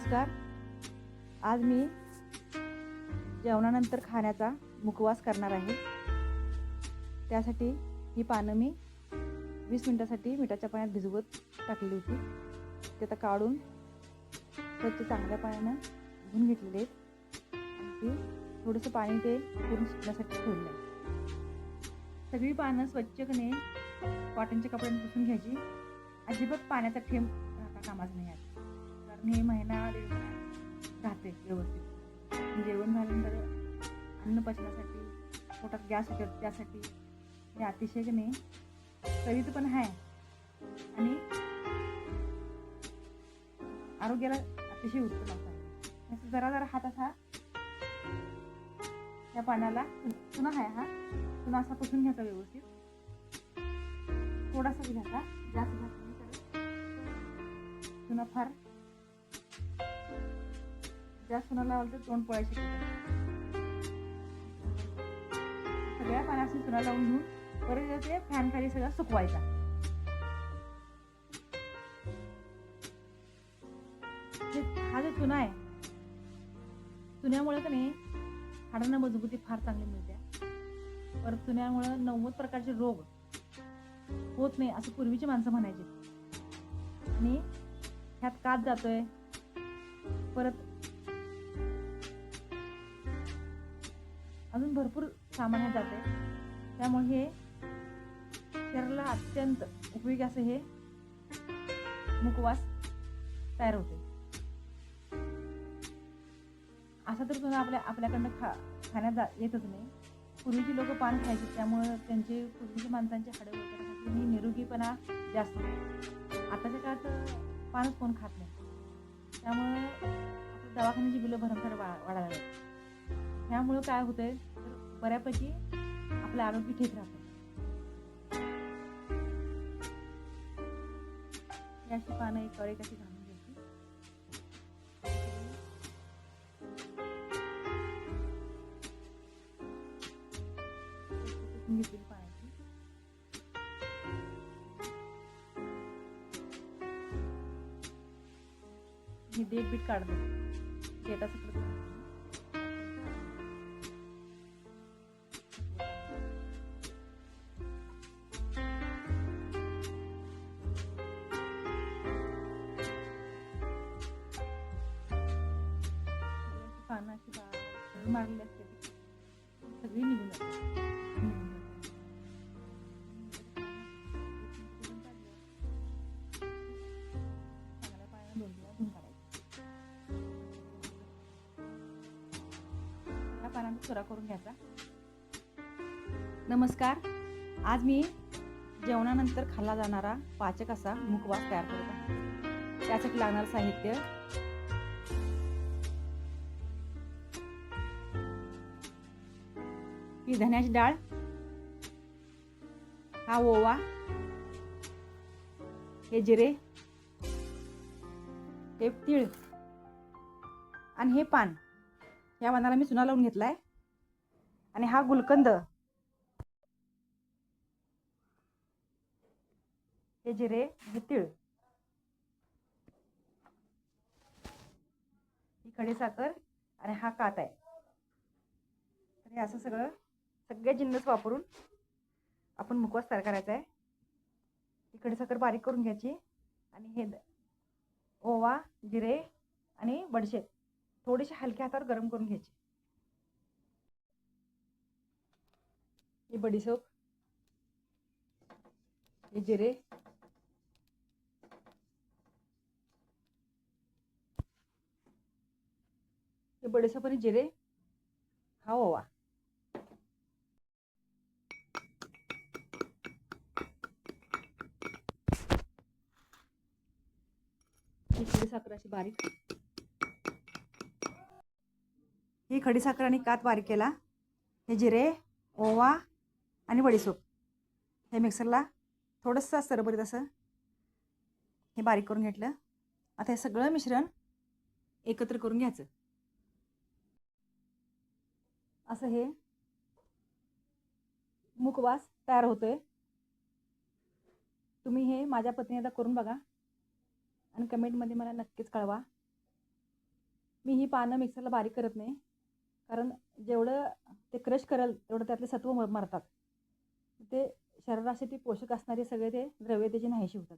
नमस्कार. आज मी जेवणानंतर खाण्याचा मुखवास करणार आहे. त्यासाठी ही पानं मी वीस मिनटासाठी मिठाच्या पाण्यात भिजवत टाकली होती. ते आता काढून स्वच्छ चांगल्या पाण्यानं धुवून घेतलेले आहेत. ती थोडंसं पाणी ते पूर्ण सुटण्यासाठी ठेवलं आहे. सगळी पानं स्वच्छपणे कॉटनच्या कपड्यांपासून घ्यायची. अजिबात पाण्याचा थेंब कामाच नाही आहे मी महिना दीड महिना राहते व्यवस्थित. जेवण झाल्यानंतर अन्न पचण्यासाठी पोटात गॅस होतात त्यासाठी हे अतिशय की नाही चवीचं पण आहे. आणि आरोग्याला अतिशय उत्तम असतात असं म्हणजे जरा जरा हात असा या पाण्याला चुना आहे हा. चुना असा पुसून घ्यायचा व्यवस्थित. थोडासा घ्यायचा. जास्त घ्यायचा चुना फार जास्त चुना लावलं तर तोंड पोळायचे. सगळ्या पाण्याशी चुना लावून घेऊन परत ते फॅन खाली सगळं सुकवायचा. हा जो चुना आहे चुन्यामुळे का नाही हाडांना मजबूती फार चांगली मिळते. परत चुन्यामुळं नव्वद प्रकारचे रोग होत नाही असं पूर्वीची माणसं म्हणायची. आणि ह्यात कात जातोय परत अजून भरपूर सामान जाते. त्यामुळे हे शरीराला अत्यंत उपयोगी असं हे मुखवास तयार होते. असा तर सुद्धा आपल्या आपल्याकडनं खा खाण्यात जा येतच नाही. पूर्वीची लोक पान खायचे त्यामुळं त्यांचे पूर्वीच्या माणसांचे हाडं वगैरे निरोगीपणा जास्त होते. आताच्या काळात पानच कोण खात नाही. त्यामुळं दवाखान्याची बिलं भरमसाठ वा वाढायला लागली. ह्यामुळं काय होतंय? तर बऱ्यापैकी आपलं आरोग्य ठीक राहतं. ही अशी पानं एक कळी कशी घालून घ्यायची पुसून पाण्याची. मी डेट बीट काढतो देठाचं बा- मारलेली असते सगळी निघून जाते निघून करून घ्यायचा. नमस्कार. आज मी जेवणानंतर खाल्ला जाणारा पाचक असा मुखवास तयार करत आहे. त्यासाठी लागणारं साहित्य ही धन्याची डाळ. हा ओवा. हे जिरे. हे तीळ. आणि हे पान. या पानाला मी चुना लावून घेतलाय. आणि हा गुलकंद. हे जिरे हे तीळ. ही खडीसाखर आणि हा कात आहे. तर हे असं सगळं सगळे जिन्नस वापरून आपण मुखवास तयार करायचा आहे. इकडे साखर बारीक करून घ्यायची. आणि हे ओवा जिरे आणि बडशेप थोडेसे हलक्या हातावर गरम करून घ्यायचे. हे बडीसोप हे जिरे हे बडीसोप आणि जिरे हा ओवा. ही खडीसाखर अशी बारीक. ही खडीसाखर आणि कात बारीक केला. हे जिरे ओवा आणि बडीसोप हे मिक्सरला थोडंसं सरबरीत असं हे बारीक करून घेतलं. आता हे सगळं मिश्रण एकत्र करून घ्यायचं. असं हे मुखवास तयार होतोय. तुम्ही हे माझ्या पत्नी आता करून बघा. आणि कमेंटमध्ये मला नक्कीच कळवा. मी ही पानं मिक्सरला बारीक करत नाही. कारण जेवढं ते क्रश करेल तेवढं त्यातले सत्व मरतात. ते शरीरासाठी पोषक असणारे सगळे ते द्रव्य त्याची नाहीशी होतात.